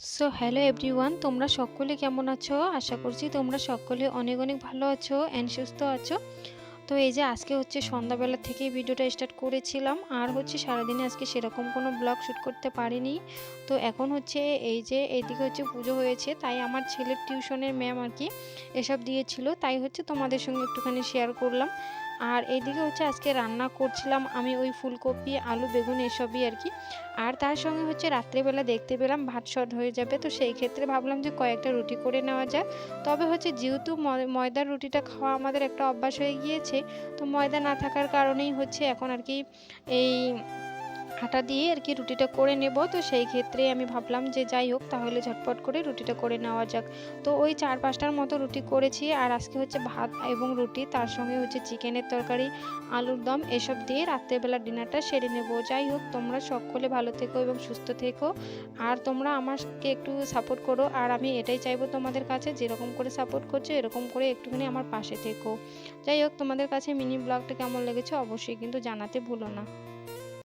So hello everyone তোমরা সকলে কেমন আছো? আশা করছি তোমরা সকলে অনেক অনেক ভালো আছো অ্যান্ড সুস্থ আছো। তো এই যে আজকে হচ্ছে সন্ধ্যাবেলা থেকে ভিডিওটা স্টার্ট করেছিলাম, আর হচ্ছে সারাদিনে আজকে সেরকম কোনো ব্লগ শ্যুট করতে পারিনি। তো এখন হচ্ছে এই যে এইদিকে হচ্ছে পুজো হয়েছে, তাই আমার ছেলের টিউশনের ম্যাম আর কি এসব দিয়েছিল, তাই হচ্ছে তোমাদের সঙ্গে একটুখানি শেয়ার করলাম। আর এইদিকে হচ্ছে আজকে রান্না করছিলাম আমি ওই ফুলকপি, আলু, বেগুন এসবই আর কি। আর তার সঙ্গে হচ্ছে রাত্রেবেলা দেখতে পেলাম ভাত সদ হয়ে যাবে, তো সেই ক্ষেত্রে ভাবলাম যে কয়েকটা রুটি করে নেওয়া যায় তবে হচ্ছে যেহেতু ময়- ময়দার রুটিটা খাওয়া আমাদের একটা অভ্যাস হয়ে গিয়েছে, তো ময়দা না থাকার কারণেই হচ্ছে এখন আর কি এই আটা দিয়ে আর কি রুটিটা করে নেব। তো সেই ক্ষেত্রে আমি ভাবলাম যে যাই হোক, তাহলে ঝটপট করে রুটিটা করে নেওয়া যাক। তো ওই চার পাঁচটার মতো রুটি করেছি। আর আজকে হচ্ছে ভাত এবং রুটি, তার সঙ্গে হচ্ছে চিকেনের তরকারি, আলুর দম, এসব দিয়ে রাত্রেবেলা ডিনারটা সেরে নেব। যাই হোক, তোমরা সকলে ভালো থেকো এবং সুস্থ থেকো। আর তোমরা আমাকে একটু সাপোর্ট করো। আর আমি এটাই চাইব তোমাদের কাছে, যেরকম করে সাপোর্ট করছ, এরকম করে একটুখানি আমার পাশে থেকো। যাই হোক, তোমাদের কাছে মিনি ব্লগটা কেমন লেগেছে অবশ্যই কিন্তু জানাতে ভুলো না।